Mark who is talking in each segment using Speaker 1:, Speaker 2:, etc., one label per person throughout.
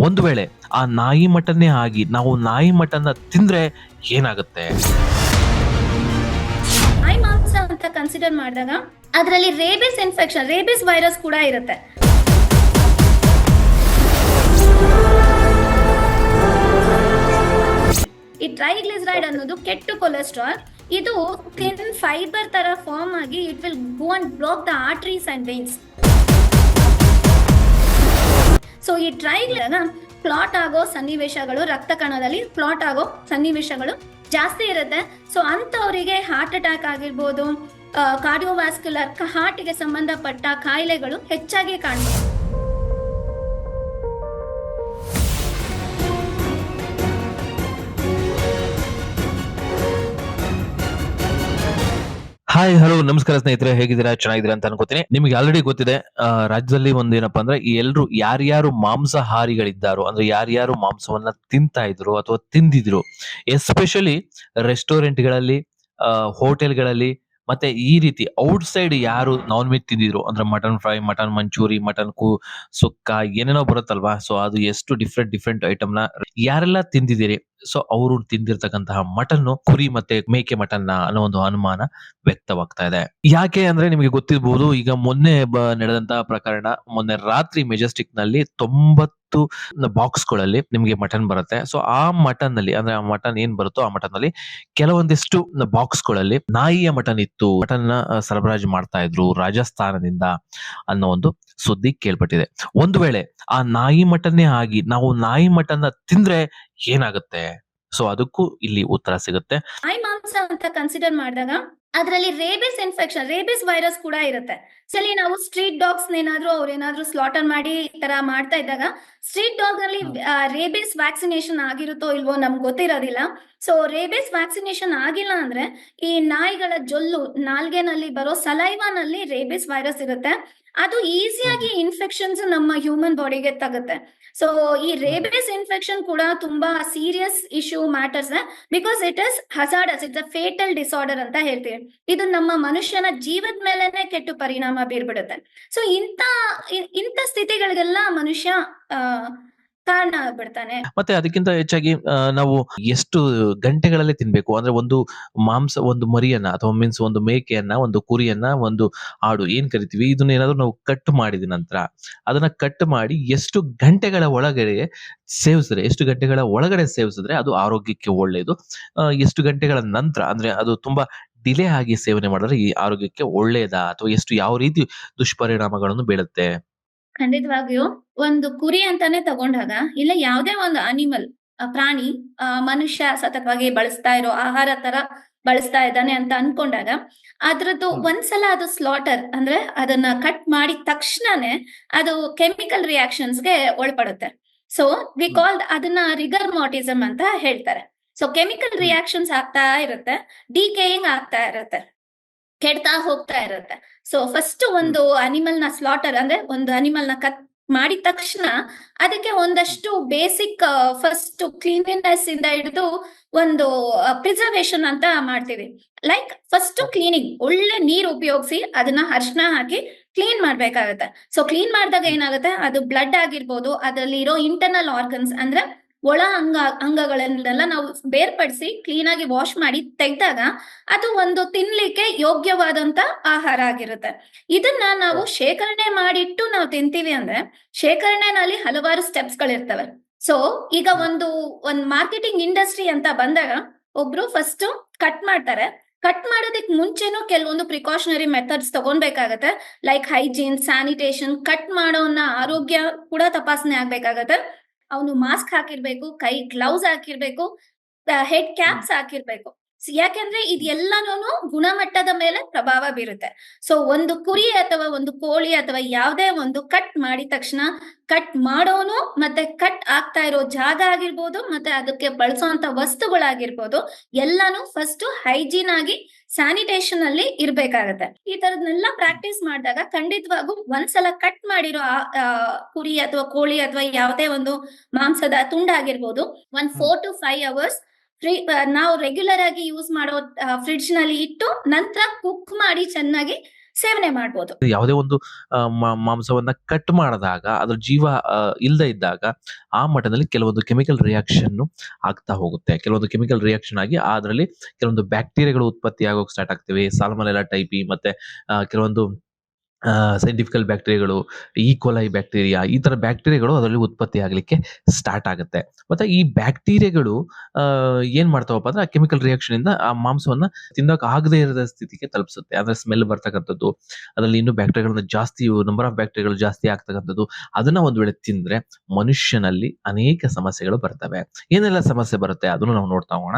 Speaker 1: ಒಂದು ವೇಳೆ ಆ ನಾಯಿ ಮಟನ್ನೇ ಆಗಿ ನಾವು ನಾಯಿ ಮಟನ್ನ ತಿಂದ್ರೆ ಏನಾಗುತ್ತೆ?
Speaker 2: ನಾಯಿ ಮಾಂಸ ಅಂತ ಕನ್ಸಿಡರ್ ಮಾಡಿದಾಗ ಅದರಲ್ಲಿ ರೇಬಿಸ್ ಇನ್ಫೆಕ್ಷನ್ ರೇಬಿಸ್ ವೈರಸ್ ಕೂಡ ಇರುತ್ತೆ. ಈ ಟ್ರೈಗ್ಲಿಸರೈಡ್ ಅನ್ನೋದು ಕೆಟ್ಟು ಕೊಲೆಸ್ಟ್ರಾಲ್ ಇದು ಥಿನ್ ಫೈಬರ್ ತರ ಫಾರ್ಮ್ ಆಗಿ it will go and block the arteries and veins so ಈ ಟ್ರೈಗ್ಲಿನ ಪ್ಲಾಟ್ ಆಗೋ ಸನ್ನಿವೇಶಗಳು, ರಕ್ತ ಕಣದಲ್ಲಿ ಪ್ಲಾಟ್ ಆಗೋ ಸನ್ನಿವೇಶಗಳು ಜಾಸ್ತಿ ಇರುತ್ತೆ. ಸೊ ಅಂಥವರಿಗೆ ಹಾರ್ಟ್ ಅಟ್ಯಾಕ್ ಆಗಿರ್ಬೋದು ಕಾರ್ಡಿಯೋವ್ಯಾಸ್ಕ್ಯುಲರ್ ಹಾರ್ಟ್ಗೆ ಸಂಬಂಧಪಟ್ಟ ಕಾಯಿಲೆಗಳು ಹೆಚ್ಚಾಗಿ ಕಾಣ್ಬೋದು.
Speaker 1: ಹಾಯ್ ಹಲೋ ನಮಸ್ಕಾರ ಸ್ನೇಹಿತರೆ, ಹೇಗಿದ್ದೀರಾ? ಚೆನ್ನಾಗಿದ್ದೀರಾ ಅಂತ ಅನ್ಕೋತೀನಿ. ನಿಮ್ಗೆ ಆಲ್ರೆಡಿ ಗೊತ್ತಿದೆ ರಾಜ್ಯದಲ್ಲಿ ಒಂದೇನಪ್ಪಾ ಅಂದ್ರೆ ಎಲ್ರು ಯಾರ್ಯಾರು ಮಾಂಸಾಹಾರಿಗಳಿದ್ದಾರೋ, ಅಂದ್ರೆ ಯಾರ್ಯಾರು ಮಾಂಸವನ್ನ ತಿಂತಾ ಇದ್ರು ಅಥವಾ ತಿಂದಿದ್ರು ಎಸ್ಪೆಷಲಿ ರೆಸ್ಟೋರೆಂಟ್ಗಳಲ್ಲಿ ಹೋಟೆಲ್ಗಳಲ್ಲಿ ಮತ್ತೆ ಈ ರೀತಿ ಔಟ್ ಸೈಡ್ ಯಾರು ನಾನ್ ವೆಜ್ ತಿಂದಿದ್ರು, ಅಂದ್ರೆ mutton fry mutton manchurian mutton ಕು ಸುಕ್ಕ ಏನೇನೋ ಬರುತ್ತಲ್ವಾ? ಸೊ ಅದು ಎಷ್ಟು ಡಿಫ್ರೆಂಟ್ ಡಿಫ್ರೆಂಟ್ ಐಟಮ್ನ ಯಾರೆಲ್ಲ ತಿಂದಿದ್ದೀರಿ? ಸೊ ಅವರು ತಿಂದಿರ್ತಕ್ಕಂತಹ ಮಟನ್ ಕುರಿ ಮತ್ತೆ ಮೇಕೆ ಮಟನ್ ಅನ್ನೋ ಒಂದು ಅನುಮಾನ ವ್ಯಕ್ತವಾಗ್ತಾ ಇದೆ. ಯಾಕೆ ಅಂದ್ರೆ ನಿಮಗೆ ಗೊತ್ತಿರಬಹುದು ಈಗ ಮೊನ್ನೆ ನಡೆದಂತಹ ಪ್ರಕರಣ, ಮೊನ್ನೆ ರಾತ್ರಿ ಮೆಜೆಸ್ಟಿಕ್ನಲ್ಲಿ ತೊಂಬತ್ತು ಬಾಕ್ಸ್ಗಳಲ್ಲಿ ನಿಮಗೆ ಮಟನ್ ಬರುತ್ತೆ. ಸೊ, ಆ ಮಟನ್ನಲ್ಲಿ ಅಂದ್ರೆ ಆ ಮಟನ್ ಏನ್ ಬರುತ್ತೋ ಆ ಮಟನ್ನಲ್ಲಿ ಕೆಲವೊಂದಿಷ್ಟು ಬಾಕ್ಸ್ಗಳಲ್ಲಿ ನಾಯಿಯ ಮಟನ್ ಇತ್ತು. ಮಟನ್ನ ಸರಬರಾಜು ಮಾಡ್ತಾ ಇದ್ರು ರಾಜಸ್ಥಾನದಿಂದ ಅನ್ನೋ ಒಂದು ಸುದ್ದಿ ಕೇಳ್ಪಟ್ಟಿದೆ. ಒಂದು ವೇಳೆ ಆ ನಾಯಿ ಮಟನ್ನೇ ಆಗಿ ನಾವು ನಾಯಿ ಮಟನ್ ತಿಂದ್ರೆ ಏನಾಗುತ್ತೆ? ಸೊ, ಅದಕ್ಕೂ ಇಲ್ಲಿ ಉತ್ತರ ಸಿಗುತ್ತೆ.
Speaker 2: ನಾಯಿ ಮಾಂಸ ಅಂತ ಕನ್ಸಿಡರ್ ಮಾಡಿದಾಗ ಅದರಲ್ಲಿ ರೇಬಿಸ್ ಇನ್ಫೆಕ್ಷನ್ ರೇಬಿಸ್ ವೈರಸ್ ಕೂಡ ಇರುತ್ತೆ. ಸಲಿ ನಾವು ಸ್ಟ್ರೀಟ್ ಡಾಗ್ಸ್ ಏನಾದ್ರು ಅವ್ರು ಏನಾದ್ರೂ ಸ್ಲಾಟರ್ ಮಾಡಿ ಈ ತರ ಮಾಡ್ತಾ ಇದ್ದಾಗ ಸ್ಟ್ರೀಟ್ ಡಾಗ್ ಅಲ್ಲಿ ರೇಬಿಸ್ ವ್ಯಾಕ್ಸಿನೇಷನ್ ಆಗಿರುತ್ತೋ ಇಲ್ವೋ ನಮ್ಗೆ ಗೊತ್ತಿರೋದಿಲ್ಲ. ಸೊ ರೇಬಿಸ್ ವ್ಯಾಕ್ಸಿನೇಷನ್ ಆಗಿಲ್ಲ ಅಂದ್ರೆ ಈ ನಾಯಿಗಳ ಜೊಲ್ಲು ನಾಲ್ಗೆನಲ್ಲಿ ಬರೋ ಸಲೈವಾನಲ್ಲಿ ರೇಬಿಸ್ ವೈರಸ್ ಇರುತ್ತೆ. ಅದು ಈಸಿಯಾಗಿ ಇನ್ಫೆಕ್ಷನ್ಸ್ ನಮ್ಮ ಹ್ಯೂಮನ್ ಬಾಡಿಗೆ ತಗುತ್ತೆ. ಸೊ ಈ ರೇಬಿಸ್ ಇನ್ಫೆಕ್ಷನ್ ಕೂಡ ತುಂಬಾ serious issue matters because it is hazardous it's a fatal disorder ಅಂತ ಹೇಳ್ತೀವಿ. ಇದು ನಮ್ಮ ಮನುಷ್ಯನ ಜೀವದ ಮೇಲೆನೆ ಕೆಟ್ಟು ಪರಿಣಾಮ ಬೀರ್ಬಿಡುತ್ತೆ. ಸೊ ಇಂಥ ಇಂಥ ಸ್ಥಿತಿಗಳಿಗೆಲ್ಲ ಮನುಷ್ಯ ಆ, ಕಾರಣ ಆಗ್ಬಿಡ್ತಾನೆ.
Speaker 1: ಮತ್ತೆ ಅದಕ್ಕಿಂತ ಹೆಚ್ಚಾಗಿ ನಾವು ಎಷ್ಟು ಗಂಟೆಗಳಲ್ಲಿ ತಿನ್ಬೇಕು? ಅಂದ್ರೆ ಒಂದು ಮಾಂಸ, ಒಂದು ಮರಿಯನ್ನ ಅಥವಾ ಮೀನ್ಸ್ ಒಂದು ಮೇಕೆಯನ್ನ, ಒಂದು ಕುರಿಯನ್ನ, ಒಂದು ಆಡು ಏನ್ ಕರಿತೀವಿ? ಇದನ್ನ ಏನಾದ್ರು ನಾವು ಕಟ್ ಮಾಡಿದ ನಂತರ, ಅದನ್ನ ಕಟ್ ಮಾಡಿ ಎಷ್ಟು ಗಂಟೆಗಳ ಒಳಗಡೆ ಸೇವಿಸಿದ್ರೆ, ಎಷ್ಟು ಗಂಟೆಗಳ ಒಳಗಡೆ ಸೇವಿಸಿದ್ರೆ ಅದು ಆರೋಗ್ಯಕ್ಕೆ ಒಳ್ಳೆಯದು ಎಷ್ಟು ಗಂಟೆಗಳ ನಂತರ, ಅಂದ್ರೆ ಅದು ತುಂಬಾ ಡಿಲೇ ಆಗಿ ಸೇವನೆ ಮಾಡಿದ್ರೆ ಈ ಆರೋಗ್ಯಕ್ಕೆ ಒಳ್ಳೆಯದಾ ಅಥವಾ ಎಷ್ಟು ಯಾವ ರೀತಿ ದುಷ್ಪರಿಣಾಮಗಳನ್ನು ಬೀಳುತ್ತೆ?
Speaker 2: ಖಂಡಿತವಾಗಿಯೂ ಒಂದು ಕುರಿ ಅಂತಾನೆ ತಗೊಂಡಾಗ ಇಲ್ಲ ಯಾವುದೇ ಒಂದು ಅನಿಮಲ್ ಪ್ರಾಣಿ ಆ, ಮನುಷ್ಯ ಸತತವಾಗಿ ಬಳಸ್ತಾ ಇರೋ ಆಹಾರ ತರ ಬಳಸ್ತಾ ಇದ್ದಾನೆ ಅಂತ ಅನ್ಕೊಂಡಾಗ ಅದ್ರದ್ದು. ಒಂದ್ಸಲ ಅದು ಸ್ಲಾಟರ್ ಅಂದ್ರೆ ಅದನ್ನ ಕಟ್ ಮಾಡಿದ ತಕ್ಷಣನೇ ಅದು ಕೆಮಿಕಲ್ ರಿಯಾಕ್ಷನ್ಸ್ಗೆ ಒಳಪಡುತ್ತೆ ಸೊ ವಿ. ಕಾಲ್ ಅದನ್ನ ರಿಗರ್ ಮಾಟಿಸಮ್ ಅಂತ ಹೇಳ್ತಾರೆ ಸೊ ಕೆಮಿಕಲ್ ರಿಯಾಕ್ಷನ್ಸ್ ಆಗ್ತಾ ಇರುತ್ತೆ ಡಿಕೇಯಿಂಗ್ ಆಗ್ತಾ ಇರುತ್ತೆ ಕೆಡ್ತಾ ಹೋಗ್ತಾ ಇರುತ್ತೆ. ಸೊ ಫಸ್ಟ್ ಒಂದು ಅನಿಮಲ್ನ ಸ್ಲಾಟರ್ ಅಂದ್ರೆ ಒಂದು ಅನಿಮಲ್ನ ಕತ್ ಮಾಡಿದ ತಕ್ಷಣ ಅದಕ್ಕೆ ಒಂದಷ್ಟು ಬೇಸಿಕ್ ಫಸ್ಟ್ ಕ್ಲೀನ್ಲಿನೆಸ್ ಇಂದ ಹಿಡಿದು ಒಂದು ಪ್ರಿಸರ್ವೇಶನ್ ಅಂತ ಮಾಡ್ತೀವಿ. ಲೈಕ್ ಫಸ್ಟ್ ಕ್ಲೀನಿಂಗ್ ಒಳ್ಳೆ ನೀರು ಉಪಯೋಗಿಸಿ ಅದನ್ನ ಅರ್ಶನ ಹಾಕಿ ಕ್ಲೀನ್ ಮಾಡ್ಬೇಕಾಗತ್ತೆ. ಸೊ ಕ್ಲೀನ್ ಮಾಡಿದಾಗ ಏನಾಗುತ್ತೆ? ಅದು ಬ್ಲಡ್ ಆಗಿರ್ಬೋದು ಅದರಲ್ಲಿ ಇರೋ ಇಂಟರ್ನಲ್ ಆರ್ಗನ್ಸ್ ಅಂದ್ರೆ ಒಳ ಅಂಗ, ಅಂಗಗಳನ್ನೆಲ್ಲ ನಾವು ಬೇರ್ಪಡಿಸಿ ಕ್ಲೀನ್ ಆಗಿ ವಾಶ್ ಮಾಡಿ ತೆಗೆದಾಗ ಅದು ಒಂದು ತಿನ್ಲಿಕ್ಕೆ ಯೋಗ್ಯವಾದಂತ ಆಹಾರ ಆಗಿರುತ್ತೆ. ಇದನ್ನ ನಾವು ಶೇಖರಣೆ ಮಾಡಿಟ್ಟು ನಾವು ತಿಂತೀವಿ ಅಂದ್ರೆ ಶೇಖರಣೆನಲ್ಲಿ ಹಲವಾರು ಸ್ಟೆಪ್ಸ್ ಗಳಿರ್ತವೆ. ಸೊ ಈಗ ಒಂದು, ಒಂದ್ ಮಾರ್ಕೆಟಿಂಗ್ ಇಂಡಸ್ಟ್ರಿ ಅಂತ ಬಂದಾಗ ಒಬ್ರು ಫಸ್ಟ್ ಕಟ್ ಮಾಡ್ತಾರೆ. ಕಟ್ ಮಾಡೋದಕ್ ಮುಂಚೆನೂ ಕೆಲವೊಂದು ಪ್ರಿಕಾಷನರಿ ಮೆಥಡ್ಸ್ ತಗೊಳ್ಬೇಕಾಗತ್ತೆ ಲೈಕ್ ಹೈಜೀನ್ ಸ್ಯಾನಿಟೇಷನ್ ಕಟ್ ಮಾಡೋನ್ನ ಆರೋಗ್ಯ ಕೂಡ ತಪಾಸಣೆ ಆಗ್ಬೇಕಾಗತ್ತೆ. ಅವನು ಮಾಸ್ಕ್ ಹಾಕಿರ್ಬೇಕು ಕೈ ಗ್ಲೌಸ್ ಹಾಕಿರ್ಬೇಕು ಹೆಡ್ ಕ್ಯಾಪ್ಸ್ ಹಾಕಿರ್ಬೇಕು. ಯಾಕೆಂದ್ರೆ ಇದೆಲ್ಲನೂ ಗುಣಮಟ್ಟದ ಮೇಲೆ ಪ್ರಭಾವ ಬೀರುತ್ತೆ. ಸೊ ಒಂದು ಕುರಿ ಅಥವಾ ಒಂದು ಕೋಳಿ ಅಥವಾ ಯಾವುದೇ ಒಂದು ಕಟ್ ಮಾಡಿದ ತಕ್ಷಣ ಕಟ್ ಮಾಡೋನು ಮತ್ತೆ ಕಟ್ ಆಗ್ತಾ ಇರೋ ಜಾಗ ಆಗಿರ್ಬೋದು ಮತ್ತೆ ಅದಕ್ಕೆ ಬಳಸುವಂತ ವಸ್ತುಗಳಾಗಿರ್ಬೋದು ಎಲ್ಲಾನು ಫಸ್ಟ್ ಹೈಜೀನ್ ಆಗಿ ಸ್ಯಾನಿಟೇಷನ್ ಅಲ್ಲಿ ಇರ್ಬೇಕಾಗತ್ತೆ. ಈ ತರದ್ನೆಲ್ಲ ಪ್ರಾಕ್ಟೀಸ್ ಮಾಡಿದಾಗ ಖಂಡಿತವಾಗೂ ಒಂದ್ಸಲ ಕಟ್ ಮಾಡಿರೋ ಕುರಿ ಅಥವಾ ಕೋಳಿ ಅಥವಾ ಯಾವುದೇ ಒಂದು ಮಾಂಸದ ತುಂಡಾಗಿರ್ಬೋದು ಒಂದ್ four to five hours free ನಾವು ರೆಗ್ಯುಲರ್ ಆಗಿ ಯೂಸ್ ಮಾಡೋ ಫ್ರಿಡ್ಜ್ನಲ್ಲಿ ಇಟ್ಟು ನಂತರ ಕುಕ್ ಮಾಡಿ ಚೆನ್ನಾಗಿ ಸೇವನೆ ಮಾಡಬಹುದು
Speaker 1: ಯಾವುದೇ ಒಂದು ಮಾಂಸವನ್ನ ಕಟ್ ಮಾಡಿದಾಗ, ಅದ್ರ ಜೀವ ಇಲ್ಲದೆ ಇದ್ದಾಗ ಆ ಮಟ್ಟದಲ್ಲಿ ಕೆಲವೊಂದು ಕೆಮಿಕಲ್ ರಿಯಾಕ್ಷನ್ ಆಗ್ತಾ ಹೋಗುತ್ತೆ. ಕೆಲವೊಂದು ಕೆಮಿಕಲ್ ರಿಯಾಕ್ಷನ್ ಆಗಿ ಅದರಲ್ಲಿ ಕೆಲವೊಂದು ಬ್ಯಾಕ್ಟೀರಿಯಾಗಳು ಉತ್ಪತ್ತಿ ಆಗೋಕೆ ಸ್ಟಾರ್ಟ್ ಆಗ್ತವೆ. ಸಾಲ್ಮನೆಲ್ಲ ಟೈಪಿ ಮತ್ತೆ ಕೆಲವೊಂದು ಸೈಂಟಿಫಿಕಲ್ ಬ್ಯಾಕ್ಟೀರಿಯಾಗಳು ಕೋಲೈ ಬ್ಯಾಕ್ಟೀರಿಯಾ ಈ ಥರ ಬ್ಯಾಕ್ಟೀರಿಯಾಗಳು ಅದರಲ್ಲಿ ಉತ್ಪತ್ತಿ ಆಗಲಿಕ್ಕೆ ಸ್ಟಾರ್ಟ್ ಆಗುತ್ತೆ. ಮತ್ತೆ ಈ ಬ್ಯಾಕ್ಟೀರಿಯಾಗಳು ಏನು ಮಾಡ್ತಾವಪ್ಪ ಅಂದ್ರೆ ಆ ಕೆಮಿಕಲ್ ರಿಯಾಕ್ಷನ್ ಇಂದ ಆ ಮಾಂಸವನ್ನ ತಿನ್ನೋಕೆ ಆಗದೇ ಇರದ ಸ್ಥಿತಿಗೆ ತಲುಪಿಸುತ್ತೆ. ಅಂದ್ರೆ ಸ್ಮೆಲ್ ಬರ್ತಕ್ಕಂಥದ್ದು, ಅದರಲ್ಲಿ ಇನ್ನು ಬ್ಯಾಕ್ಟೀರಿಯಾಗಳನ್ನ ಜಾಸ್ತಿ ನಂಬರ್ ಆಫ್ ಬ್ಯಾಕ್ಟೀರಿಯಾಗಳು ಜಾಸ್ತಿ ಆಗ್ತಕ್ಕಂಥದ್ದು, ಅದನ್ನ ಒಂದ್ ವೇಳೆ ತಿಂದ್ರೆ ಮನುಷ್ಯನಲ್ಲಿ ಅನೇಕ ಸಮಸ್ಯೆಗಳು ಬರ್ತವೆ. ಏನೆಲ್ಲ ಸಮಸ್ಯೆ ಬರುತ್ತೆ ಅದನ್ನು ನಾವು ನೋಡ್ತಾ ಹೋಗೋಣ.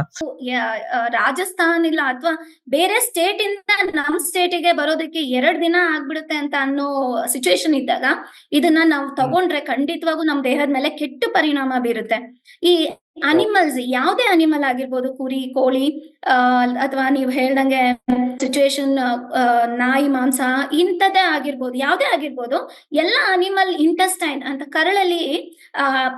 Speaker 2: ರಾಜಸ್ಥಾನ ಇಲ್ಲ, ಅಥವಾ ಬೇರೆ ಸ್ಟೇಟ್ ಇಂದ ನಮ್ ಸ್ಟೇಟ್ಗೆ ಬರೋದಕ್ಕೆ ಎರಡು ದಿನ ಆಗ್ಬಿಡುತ್ತೆ ಅಂತ ಅನ್ನೋ ಸಿಚುವೇಶನ್ ಇದ್ದಾಗ ಇದನ್ನ ನಾವು ತಗೊಂಡ್ರೆ ಖಂಡಿತವಾಗೂ ನಮ್ ದೇಹದ ಮೇಲೆ ಕೆಟ್ಟ ಪರಿಣಾಮ ಬೀರುತ್ತೆ. ಈ ಅನಿಮಲ್ಸ್ ಯಾವುದೇ ಅನಿಮಲ್ ಆಗಿರ್ಬೋದು ಕುರಿ ಕೋಳಿ ಅಥವಾ ನೀವು ಹೇಳ್ದಂಗೆ ಸಿಚುವೇಶನ್ ನಾಯಿ ಮಾಂಸ ಇಂಥದ್ದೇ ಆಗಿರ್ಬೋದು ಯಾವ್ದೇ ಆಗಿರ್ಬೋದು ಎಲ್ಲ ಅನಿಮಲ್ ಇಂಟೆಸ್ಟೈನ್ ಅಂತ ಕರಳಲ್ಲಿ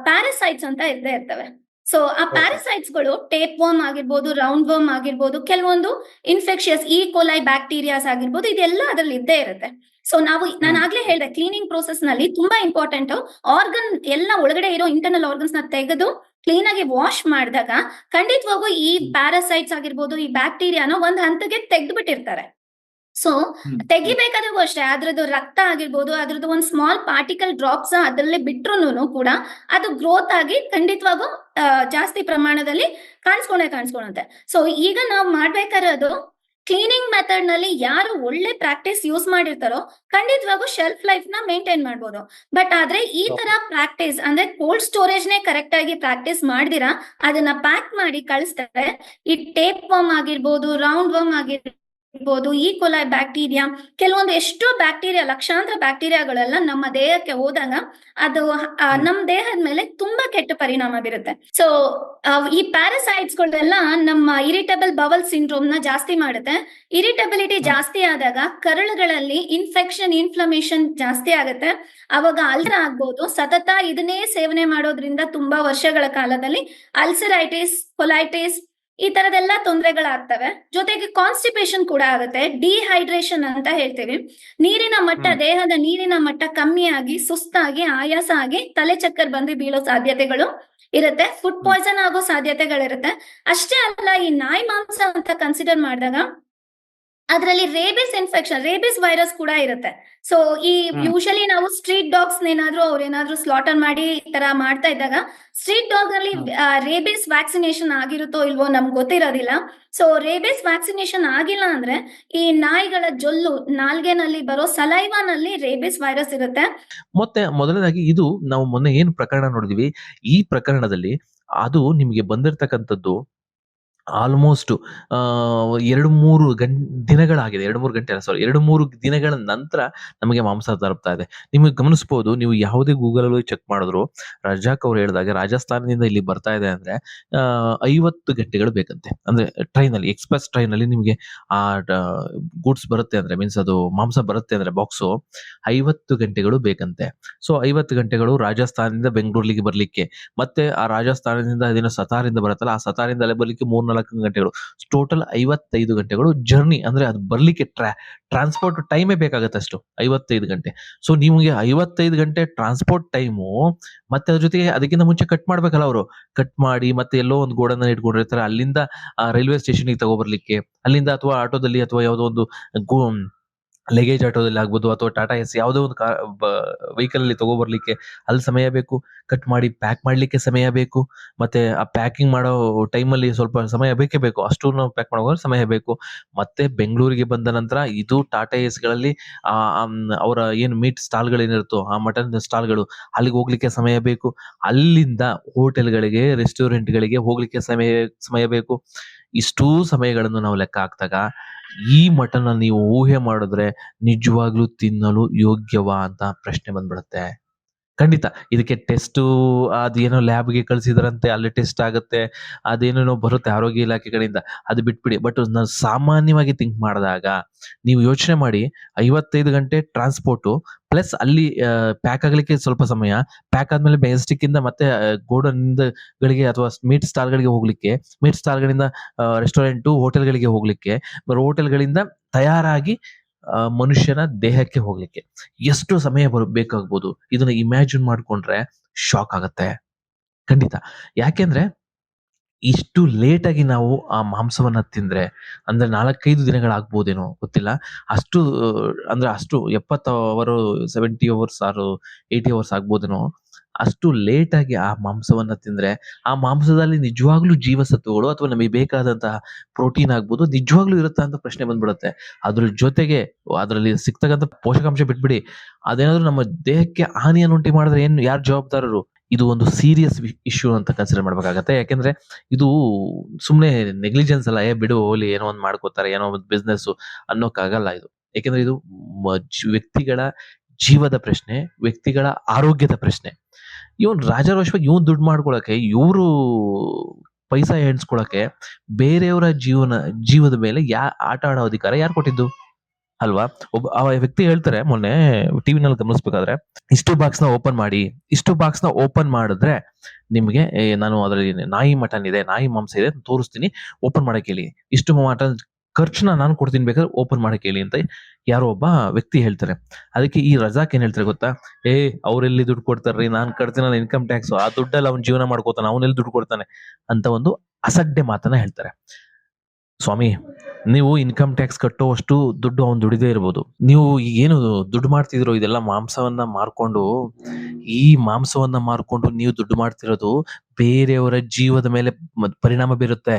Speaker 2: ಪ್ಯಾರಸೈಟ್ಸ್ ಅಂತ ಇದ್ದೇ ಇರ್ತವೆ. ಸೊ ಆ ಪ್ಯಾರಸೈಟ್ಸ್ಗಳು ಟೇಪ್ ವರ್ಮ್ ಆಗಿರ್ಬೋದು ರೌಂಡ್ ವರ್ಮ್ ಆಗಿರ್ಬೋದು ಕೆಲವೊಂದು ಇನ್ಫೆಕ್ಷಿಯಸ್ ಈ ಕೋಲೈ ಬ್ಯಾಕ್ಟೀರಿಯಾಸ್ ಆಗಿರ್ಬೋದು ಇದೆಲ್ಲ ಅದ್ರಲ್ಲಿ ಇದ್ದೇ ಇರುತ್ತೆ. ಸೊ ನಾವು ನಾನು ಆಗ್ಲೇ ಹೇಳಿದೆ ಕ್ಲೀನಿಂಗ್ ಪ್ರೋಸೆಸ್ನಲ್ಲಿ ತುಂಬಾ ಇಂಪಾರ್ಟೆಂಟ್ ಆರ್ಗನ್ ಎಲ್ಲ ಒಳಗಡೆ ಇರೋ ಇಂಟರ್ನಲ್ ಆರ್ಗನ್ಸ್ನ ತೆಗೆದು ಕ್ಲೀನ್ ಆಗಿ ವಾಶ್ ಮಾಡಿದಾಗ ಖಂಡಿತವಾಗೂ ಈ ಪ್ಯಾರಾಸೈಟ್ಸ್ ಆಗಿರ್ಬೋದು ಈ ಬ್ಯಾಕ್ಟೀರಿಯಾನ ಒಂದ್ ಹಂತಕ್ಕೆ ತೆಗೆದು ಬಿಟ್ಟಿರ್ತಾರೆ ಸೊ ತೆಗಿಬೇಕಾದ್ರೂ ಅಷ್ಟೇ. ಅದ್ರದ್ದು ರಕ್ತ ಆಗಿರ್ಬೋದು ಅದ್ರದ್ದು ಒಂದ್ ಸ್ಮಾಲ್ ಪಾರ್ಟಿಕಲ್ ಡ್ರಾಪ್ಸ್ ಅದ್ರಲ್ಲಿ ಬಿಟ್ರು ಕೂಡ ಅದು ಗ್ರೋತ್ ಆಗಿ ಖಂಡಿತವಾಗೂ ಜಾಸ್ತಿ ಪ್ರಮಾಣದಲ್ಲಿ ಕಾಣಿಸ್ಕೊಂಡೇ ಕಾಣಿಸ್ಕೊಳುತ್ತೆ. ಸೊ ಈಗ ನಾವು ಮಾಡ್ಬೇಕಾಗಿರೋದು ಕ್ಲೀನಿಂಗ್ ಮೆಥಡ್ನಲ್ಲಿ ಯಾರು ಒಳ್ಳೆ ಪ್ರಾಕ್ಟೀಸ್ ಯೂಸ್ ಮಾಡಿರ್ತಾರೋ ಖಂಡಿತವಾಗೂ ಶೆಲ್ಫ್ ಲೈಫ್ನ ಮೇಂಟೈನ್ ಮಾಡಬಹುದು ಬಟ್ ಆದ್ರೆ ಈ ತರ ಪ್ರಾಕ್ಟೀಸ್ ಅಂದ್ರೆ ಕೋಲ್ಡ್ ಸ್ಟೋರೇಜ್ ನೇ ಕರೆಕ್ಟ್ ಆಗಿ ಪ್ರಾಕ್ಟೀಸ್ ಮಾಡ್ದಿರಾ ಅದನ್ನ ಪ್ಯಾಕ್ ಮಾಡಿ ಕಳಿಸ್ತಾರೆ. ಈ ಟೇಪ್ ವರ್ಮ್ ಆಗಿರ್ಬೋದು ರೌಂಡ್ ವರ್ಮ್ ಆಗಿರ್ಬೋದು ಈ ಕೊಲಾಯ್ ಬ್ಯಾಕ್ಟೀರಿಯಾ ಕೆಲವೊಂದು ಎಷ್ಟೋ ಬ್ಯಾಕ್ಟೀರಿಯಾ ಲಕ್ಷಾಂತರ ಬ್ಯಾಕ್ಟೀರಿಯಾಗಳೆಲ್ಲ ನಮ್ಮ ದೇಹಕ್ಕೆ ಹೋದಾಗ ಅದು ನಮ್ಮ ದೇಹದ ಮೇಲೆ ತುಂಬಾ ಕೆಟ್ಟ ಪರಿಣಾಮ ಬೀರುತ್ತೆ. ಸೊ ಈ ಪ್ಯಾರಸೈಟ್ಸ್ ಗಳೆಲ್ಲ ನಮ್ಮ ಇರಿಟಬಲ್ ಬವಲ್ ಸಿಂಡ್ರೋಮ್ನ ಜಾಸ್ತಿ ಮಾಡುತ್ತೆ. ಇರಿಟಬಿಲಿಟಿ ಜಾಸ್ತಿ ಆದಾಗ ಕರಳುಗಳಲ್ಲಿ ಇನ್ಫೆಕ್ಷನ್ ಇನ್ಫ್ಲಮೇಷನ್ ಜಾಸ್ತಿ ಆಗುತ್ತೆ. ಅವಾಗ ಅಲ್ಸರ್ ಆಗ್ಬೋದು. ಸತತ ಇದನ್ನೇ ಸೇವನೆ ಮಾಡೋದ್ರಿಂದ ತುಂಬಾ ವರ್ಷಗಳ ಕಾಲದಲ್ಲಿ ಅಲ್ಸರೈಟಿಸ್ ಕೊಲೈಟಿಸ್ ಈ ತರದೆಲ್ಲ ತೊಂದರೆಗಳಾಗ್ತವೆ. ಜೊತೆಗೆ ಕಾನ್ಸ್ಟಿಪೇಷನ್ ಕೂಡ ಆಗುತ್ತೆ. ಡಿಹೈಡ್ರೇಷನ್ ಅಂತ ಹೇಳ್ತೀವಿ. ನೀರಿನ ಮಟ್ಟ ದೇಹದ ನೀರಿನ ಮಟ್ಟ ಕಮ್ಮಿ ಆಗಿ ಸುಸ್ತಾಗಿ ಆಯಾಸ ಆಗಿ ತಲೆ ಚಕ್ಕರ್ ಬಂದು ಬೀಳೋ ಸಾಧ್ಯತೆಗಳು ಇರುತ್ತೆ. ಫುಡ್ ಪಾಯ್ಸನ್ ಆಗೋ ಸಾಧ್ಯತೆಗಳಿರುತ್ತೆ. ಅಷ್ಟೇ ಅಲ್ಲ ಈ ನಾಯಿ ಮಾಂಸ ಅಂತ ಕನ್ಸಿಡರ್ ಮಾಡಿದಾಗ ಅದರಲ್ಲಿ ರೇಬಿಸ್ ಇನ್ಫೆಕ್ಷನ್ ರೇಬಿಸ್ ವೈರಸ್ ಕೂಡ ಇರುತ್ತೆ ಸೊ ಈ. ಯೂಶಲಿ ನಾವು ಸ್ಟ್ರೀಟ್ ಡಾಗ್ಸ್ ಏನಾದ್ರೂ ಅವ್ರ ಏನಾದ್ರೂ ಸ್ಲಾಟರ್ ಮಾಡಿ ಈ ತರ ಮಾಡ್ತಾ ಇದ್ದಾಗ ಸ್ಟ್ರೀಟ್ ಡಾಗ್ ಅಲ್ಲಿ. ರೇಬಿಸ್ ವ್ಯಾಕ್ಸಿನೇಷನ್ ಆಗಿರುತ್ತೋ ಇಲ್ವೋ ನಮ್ಗೆ ಗೊತ್ತಿರೋದಿಲ್ಲ ಸೊ ರೇಬಿಸ್ ವ್ಯಾಕ್ಸಿನೇಷನ್ ಆಗಿಲ್ಲ ಅಂದ್ರೆ ಈ ನಾಯಿಗಳ ಜೊಲ್ಲು ನಾಲ್ಗೆನಲ್ಲಿ ಬರೋ ಸಲೈವಾನಲ್ಲಿ ರೇಬಿಸ್ ವೈರಸ್ ಇರುತ್ತೆ
Speaker 1: ಮತ್ತೆ ಮೊದಲನೇದಾಗಿ ಇದು ನಾವು ಮೊನ್ನೆ ಏನು ಪ್ರಕರಣ ನೋಡಿದ್ವಿ ಈ ಪ್ರಕರಣದಲ್ಲಿ ಅದು ನಿಮಗೆ ಬಂದಿರತಕ್ಕಂಥದ್ದು ಆಲ್ಮೋಸ್ಟ್ ಎರಡು ಮೂರು ಗಂ, ದಿನಗಳಾಗಿದೆ, ಎರಡು ಮೂರು ಗಂಟೆ ಸಾರಿ ಎರಡು ಮೂರು ದಿನಗಳ ನಂತರ ನಮಗೆ ಮಾಂಸ ತಲುಪ್ತಾ ಇದೆ. ನಿಮಗೆ ಗಮನಿಸ್ಬೋದು, ನೀವು ಯಾವುದೇ ಗೂಗಲ್ ಅಲ್ಲಿ ಚೆಕ್ ಮಾಡಿದ್ರು, ರಜಾಕ್ ಅವ್ರು ಹೇಳಿದಾಗ ರಾಜಸ್ಥಾನದಿಂದ ಇಲ್ಲಿ ಬರ್ತಾ ಇದೆ ಅಂದ್ರೆ ಐವತ್ತು ಗಂಟೆಗಳು ಬೇಕಂತೆ. ಅಂದ್ರೆ ಟ್ರೈನಲ್ಲಿ ಎಕ್ಸ್ಪ್ರೆಸ್ ಟ್ರೈನಲ್ಲಿ ನಿಮಗೆ ಆ ಗೂಡ್ಸ್ ಬರುತ್ತೆ ಅಂದ್ರೆ ಮೀನ್ಸ್ ಅದು ಮಾಂಸ ಬರುತ್ತೆ ಅಂದ್ರೆ ಬಾಕ್ಸು ಐವತ್ತು ಗಂಟೆಗಳು ಬೇಕಂತೆ. ಸೊ ಐವತ್ತು ಗಂಟೆಗಳು ರಾಜಸ್ಥಾನದಿಂದ ಬೆಂಗಳೂರಿಗೆ ಬರಲಿಕ್ಕೆ, ಮತ್ತೆ ಆ ರಾಜಸ್ಥಾನದಿಂದ ಅದೇನೋ ಸತಾರಿಂದ ಬರುತ್ತಲ್ಲ, ಆ ಸತಾರಿಂದ ಅಲ್ಲೇ ಬರಲಿಕ್ಕೆ ಮೂರ್ನಾಲ್ಕು ಗಂಟೆಗಳು. ಟೋಟಲ್ ಐವತ್ತೈದು ಗಂಟೆಗಳು ಜರ್ನಿ ಅಂದ್ರೆ ಅದು ಬರ್ಲಿಕ್ಕೆ ಟ್ರಾ ಟ್ರಾನ್ಸ್ಪೋರ್ಟ್ ಟೈಮೇ ಬೇಕಾಗುತ್ತೆ ಅಷ್ಟು. ಐವತ್ತೈದು ಗಂಟೆ. ಸೊ ನಿಮಗೆ ಐವತ್ತೈದು ಗಂಟೆ ಟ್ರಾನ್ಸ್ಪೋರ್ಟ್ ಟೈಮು ಮತ್ತೆ ಅದ್ರ ಜೊತೆಗೆ ಅದಕ್ಕಿಂತ ಮುಂಚೆ ಕಟ್ ಮಾಡ್ಬೇಕಲ್ಲ ಅವರು. ಕಟ್ ಮಾಡಿ ಮತ್ತೆ ಎಲ್ಲೋ ಒಂದು ಗೋಡನ್ನ ಇಟ್ಕೊಂಡಿರ್ತಾರೆ ಅಲ್ಲಿಂದ ರೈಲ್ವೆ ಸ್ಟೇಷನ್ಗೆ ತಗೊಬರ್ಲಿಕ್ಕೆ, ಅಲ್ಲಿಂದ ಅಥವಾ ಆಟೋದಲ್ಲಿ ಅಥವಾ ಯಾವುದೋ ಒಂದು ಲಗೇಜ್ ಆಟೋದಲ್ಲಿ ಆಗ್ಬೋದು ಅಥವಾ ಟಾಟಾ ಎಸ್ ಯಾವುದೋ ಒಂದು ಕಾರ್ ವೆಹಿಕಲ್ ಅಲ್ಲಿ ಅಲ್ಲಿ ಸಮಯ ಬೇಕು. ಕಟ್ ಮಾಡಿ ಪ್ಯಾಕ್ ಮಾಡ್ಲಿಕ್ಕೆ ಸಮಯ ಬೇಕು. ಮತ್ತೆ ಆ ಪ್ಯಾಕಿಂಗ್ ಮಾಡೋ ಟೈಮಲ್ಲಿ ಸ್ವಲ್ಪ ಸಮಯ ಬೇಕೇ ಬೇಕು. ಅಷ್ಟು ನಾವು ಪ್ಯಾಕ್ ಮಾಡೋ ಸಮಯ ಬೇಕು. ಮತ್ತೆ ಬೆಂಗಳೂರಿಗೆ ಬಂದ ನಂತರ ಇದು ಟಾಟಾ ಎಸ್ಗಳಲ್ಲಿ, ಆ ಅವರ ಏನು ಮೀಟ್ ಸ್ಟಾಲ್ಗಳೇನಿರುತ್ತೋ ಆ ಮಟನ್ ಸ್ಟಾಲ್ಗಳು ಅಲ್ಲಿಗೆ ಹೋಗ್ಲಿಕ್ಕೆ ಸಮಯ ಬೇಕು. ಅಲ್ಲಿಂದ ಹೋಟೆಲ್ಗಳಿಗೆ ರೆಸ್ಟೋರೆಂಟ್ಗಳಿಗೆ ಹೋಗ್ಲಿಕ್ಕೆ ಸಮಯ ಸಮಯ ಬೇಕು. ಇಷ್ಟೂ ಸಮಯಗಳನ್ನು ನಾವು ಲೆಕ್ಕ ಹಾಕ್ದಾಗ ಈ ಮಟನ್ ನೀವು ಊಹೆ ಮಾಡಿದ್ರೆ ನಿಜವಾಗ್ಲೂ ತಿನ್ನಲು ಯೋಗ್ಯವಾ ಅಂತ ಪ್ರಶ್ನೆ ಬಂದ್ಬಿಡುತ್ತೆ. ಖಂಡಿತ. ಇದಕ್ಕೆ ಟೆಸ್ಟ್ ಅದೇನೋ ಲ್ಯಾಬ್ಗೆ ಕಳಿಸಿದ್ರಂತೆ, ಅಲ್ಲಿ ಟೆಸ್ಟ್ ಆಗುತ್ತೆ, ಅದೇನೇನೋ ಬರುತ್ತೆ ಆರೋಗ್ಯ ಇಲಾಖೆ ಕಡೆಯಿಂದ, ಅದು ಬಿಟ್ಬಿಡಿ. ಬಟ್ ನಾವು ಸಾಮಾನ್ಯವಾಗಿ ಥಿಂಕ್ ಮಾಡಿದಾಗ, ನೀವು ಯೋಚನೆ ಮಾಡಿ, ಐವತ್ತೈದು ಗಂಟೆ ಟ್ರಾನ್ಸ್ಪೋರ್ಟು ಪ್ಲಸ್ ಅಲ್ಲಿ ಪ್ಯಾಕ್ ಆಗಲಿಕ್ಕೆ ಸ್ವಲ್ಪ ಸಮಯ ಪ್ಯಾಕ್ ಆದ್ಮೇಲೆ ಮೆಜೆಸ್ಟಿಕ್ ಇಂದ ಮತ್ತೆ ಗಳಿಗೆ ಅಥವಾ ಮೀಟ್ ಸ್ಟಾಲ್ಗಳಿಗೆ ಹೋಗ್ಲಿಕ್ಕೆ ಮೀಟ್ ಸ್ಟಾಲ್ಗಳಿಂದ ರೆಸ್ಟೋರೆಂಟು ಹೋಟೆಲ್ಗಳಿಗೆ ಹೋಗ್ಲಿಕ್ಕೆ ಹೋಟೆಲ್ಗಳಿಂದ ತಯಾರಾಗಿ ಮನುಷ್ಯನ ದೇಹಕ್ಕೆ ಹೋಗ್ಲಿಕ್ಕೆ. ಎಷ್ಟು ಸಮಯ ಬರ, ಬೇಕಾಗ್ಬೋದು? ಇದನ್ನ ಇಮ್ಯಾಜಿನ್ ಮಾಡ್ಕೊಂಡ್ರೆ ಶಾಕ್ ಆಗತ್ತೆ. ಖಂಡಿತ. ಯಾಕೆಂದ್ರೆ ಇಷ್ಟು ಲೇಟ್ ಆಗಿ ನಾವು ಆ ಮಾಂಸವನ್ನ ತಿಂದ್ರೆ, ಅಂದ್ರೆ ನಾಲ್ಕೈದು ದಿನಗಳಾಗ್ಬೋದೇನೋ ಗೊತ್ತಿಲ್ಲ? ಅಷ್ಟು, ಅಂದ್ರೆ ಅಷ್ಟು ಎಪ್ಪತ್ತು ಅವರು ಸೆವೆಂಟಿ ಅವರ್ಸ್ ಆರು ಏಯ್ಟಿ ಅವರ್ಸ್ ಆಗ್ಬೋದೇನೋ ಅಷ್ಟು ಲೇಟ್ ಆಗಿ ಆ ಮಾಂಸವನ್ನ ತಿಂದ್ರೆ ಆ ಮಾಂಸದಲ್ಲಿ ನಿಜವಾಗ್ಲೂ ಜೀವಸತ್ವಗಳು ಅಥವಾ ನಮಗೆ ಬೇಕಾದಂತಹ ಪ್ರೋಟೀನ್ ಆಗ್ಬೋದು, ನಿಜವಾಗ್ಲೂ ಇರುತ್ತಾ ಅಂತ ಪ್ರಶ್ನೆ ಬಂದ್ಬಿಡುತ್ತೆ. ಅದ್ರ ಜೊತೆಗೆ ಅದರಲ್ಲಿ ಸಿಗ್ತಕ್ಕಂಥ ಪೋಷಕಾಂಶ ಬಿಟ್ಬಿಡಿ. ಅದೇನಾದ್ರೂ ನಮ್ಮ ದೇಹಕ್ಕೆ ಹಾನಿಯನ್ನು ಉಂಟು ಮಾಡಿದ್ರೆ ಏನು, ಯಾರು ಜವಾಬ್ದಾರರು? ಇದು ಒಂದು ಸೀರಿಯಸ್ ಇಶ್ಯೂ ಅಂತ ಕನ್ಸಿಡರ್ ಮಾಡ್ಬೇಕಾಗತ್ತೆ. ಯಾಕೆಂದ್ರೆ ಇದು ಸುಮ್ನೆ ನೆಗ್ಲಿಜೆನ್ಸ್ ಅಲ್ಲ, ಏ ಬಿಡು, ಹೋಲಿ, ಏನೋ ಒಂದು ಮಾಡ್ಕೋತಾರೆ, ಏನೋ ಒಂದು ಬಿಸ್ನೆಸ್ ಅನ್ನೋಕ್ಕಾಗಲ್ಲ ಇದು. ಯಾಕೆಂದ್ರೆ ಇದು ವ್ಯಕ್ತಿಗಳ ಜೀವದ ಪ್ರಶ್ನೆ, ವ್ಯಕ್ತಿಗಳ ಆರೋಗ್ಯದ ಪ್ರಶ್ನೆ. ಇವನ್ ರಾಜಾರೋಷವಾಗಿ ಇವನ್ ದುಡ್ಡು ಮಾಡ್ಕೊಳಕ್ಕೆ, ಇವರು ಪೈಸಾ ಎಣಿಸ್ಕೊಳಕ್ಕೆ ಬೇರೆಯವರ ಜೀವನ, ಜೀವದ ಮೇಲೆ ಯಾ, ಆಟ ಆಡೋ ಅಧಿಕಾರ ಯಾರು ಕೊಟ್ಟಿದ್ದು? ಅಲ್ವಾ? ಒಬ್ಬ, ಆ ವ್ಯಕ್ತಿ ಹೇಳ್ತಾರೆ ಮೊನ್ನೆ ಟಿವಿನಲ್ಲಿ ಗಮನಿಸ್ಬೇಕಾದ್ರೆ, ಇಷ್ಟು ಬಾಕ್ಸ್ನ ಓಪನ್ ಮಾಡಿ, ಇಷ್ಟು ಬಾಕ್ಸ್ನ ಓಪನ್ ಮಾಡಿದ್ರೆ ನಿಮ್ಗೆ ನಾನು ಅದರಲ್ಲಿ ನಾಯಿ ಮಟನ್ ಇದೆ, ನಾಯಿ ಮಾಂಸ ಇದೆ ತೋರಿಸ್ತೀನಿ ಓಪನ್ ಮಾಡಕ್ಕೆ ಹೇಳಿ. ಇಷ್ಟು ಮಟನ್ ಖರ್ಚನ್ನ ನಾನು ಕೊಡ್ತೀನಿ ಬೇಕಾದ್ರೆ ಓಪನ್ ಮಾಡಕ್ಕೆ ಹೇಳಿ ಅಂತ ಯಾರೋ ಒಬ್ಬ ವ್ಯಕ್ತಿ ಹೇಳ್ತಾರೆ. ಅದಕ್ಕೆ ಈ ರಜಾಕ್ ಏನ್ ಹೇಳ್ತಾರೆ ಗೊತ್ತಾ? ಏ ಅವ್ರೆಲ್ಲಿ ದುಡ್ಡು ಕೊಡ್ತಾರ್ರಿ? ನಾನು ಕಟ್ತೀನಿ ಇನ್ಕಮ್ ಟ್ಯಾಕ್ಸ್ ಆ ದುಡ್ಡಲ್ಲಿ ಅವ್ನ ಜೀವನ ಮಾಡ್ಕೋತಾನೆ ಅವನೆಲ್ಲಿ ದುಡ್ಡು ಕೊಡ್ತಾನೆ ಅಂತ ಒಂದು ಅಸಡ್ಡೆ ಮಾತನ್ನ ಹೇಳ್ತಾರೆ. ಸ್ವಾಮಿ, ನೀವು ಇನ್ಕಮ್ ಟ್ಯಾಕ್ಸ್ ಕಟ್ಟುವಷ್ಟು ದುಡ್ಡು ಅವ್ನು ದುಡಿದೇ ಇರ್ಬೋದು. ನೀವು ಏನು ದುಡ್ಡು ಮಾಡ್ತಿದ್ರು ಇದೆಲ್ಲ ಮಾಂಸವನ್ನ ಮಾರ್ಕೊಂಡು, ಈ ಮಾಂಸವನ್ನ ಮಾರ್ಕೊಂಡು ನೀವು ದುಡ್ಡು ಮಾಡ್ತಿರೋದು ಬೇರೆಯವರ ಜೀವದ ಮೇಲೆ ಪರಿಣಾಮ ಬೀರುತ್ತೆ.